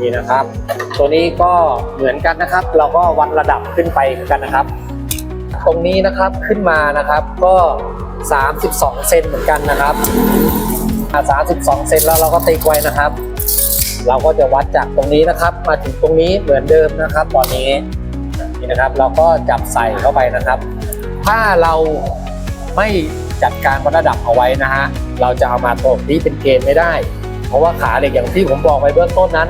นี่นะครับ ตัวนี้ก็เหมือนกันนะครับ เราก็วัดระดับขึ้นไปกันนะครับ ตรงนี้นะครับขึ้นมานะครับก็ 32 เซนเหมือนกันนะครับ32 เซนแล้วเราก็ติ๊กไว้นะครับ เราก็จะวัดจากตรงนี้นะครับ มาถึงตรงนี้เหมือนเดิมนะครับ ตอนนี้นี่นะครับ เราก็จับใส่เข้าไปนะครับ ถ้าเราไม่จัดการวัดระดับเอาไว้นะฮะเราจะเอามาตรงนี้เป็นเกณฑ์ไม่ได้ เพราะว่าขาเหล็กอย่างที่ผมบอกไปเบื้องต้นนั้น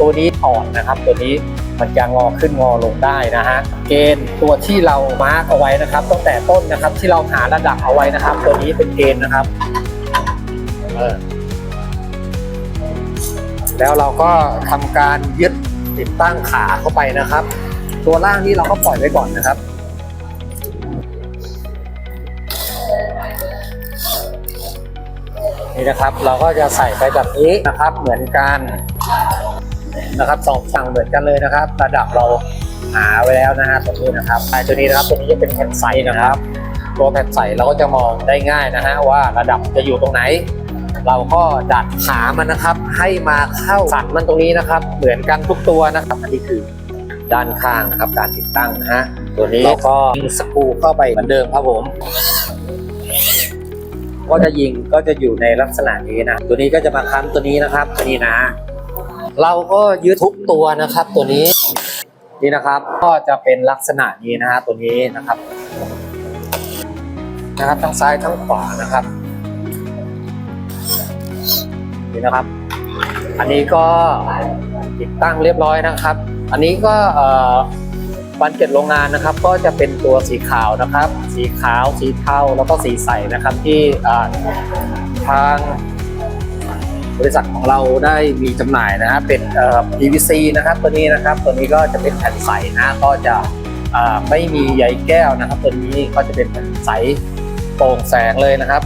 ตัวนี้อ่อนนะครับ ตัวนี้มันจะงอขึ้นงอลงได้นะฮะเกณฑ์ตัวที่เรามาร์กเอาไว้นะครับ ตั้งแต่ต้นนะครับที่เราหาระดับเอาไว้นะครับ ตัวนี้เป็นเกณฑ์นะครับแล้วเราก็ทำการยึดติดตั้งขาเข้าไปนะครับ ตัวล่างนี้เราก็ปล่อยไว้ก่อนนะครับ นี่นะครับเราก็จะใส่ไปแบบนี้นะครับเหมือนกันนะครับสองฝั่งเหมือนกันเลยนะครับ ระดับเราหาไว้แล้วนะฮะตรงนี้นะครับไอ้ตัวนี้นะครับตัวนี้จะเป็นแผ่นใสนะครับ ตัวแผ่นใสเราก็จะมองได้ง่ายนะฮะว่าระดับจะอยู่ตรงไหน เราก็ดัดขามันนะครับ ให้มาเข้าสันมันตรงนี้นะครับ เหมือนกันทุกตัวนะครับอันนี้คือด้านข้างนะครับการติดตั้งนะฮะตัวนี้เราก็ยิงสกูเข้าไปเหมือนเดิมครับผม ก็จะยิงก็จะอยู่ในลักษณะนี้นะ ตัวนี้ก็จะมาค้ำตัวนี้นะครับนี้นะ เราก็ยึดทุกตัวนะครับ ตัวนี้นี่นะครับก็จะเป็นลักษณะนี้นะฮะตัวนี้นะครับ นะครับทั้งซ้ายทั้งขวานะครับนี่นะครับ อันนี้ก็ติดตั้งเรียบร้อยนะครับ อันนี้ก็เอ่อ วันเก็บโรงงานนะครับ ก็จะเป็นตัวสีขาวนะครับ สีขาวสีเทาแล้วก็สีใสนะครับที่ทางบริษัทของเราได้มีจำหน่ายนะฮะเป็นเอ่อ PVC นะครับ ตัวนี้นะครับ ตัวนี้ก็จะเป็นแผ่นใสนะก็จะไม่มีใยแก้วนะครับ ตัวนี้ก็จะเป็นแผ่นใสโปร่งแสงเลยนะครับ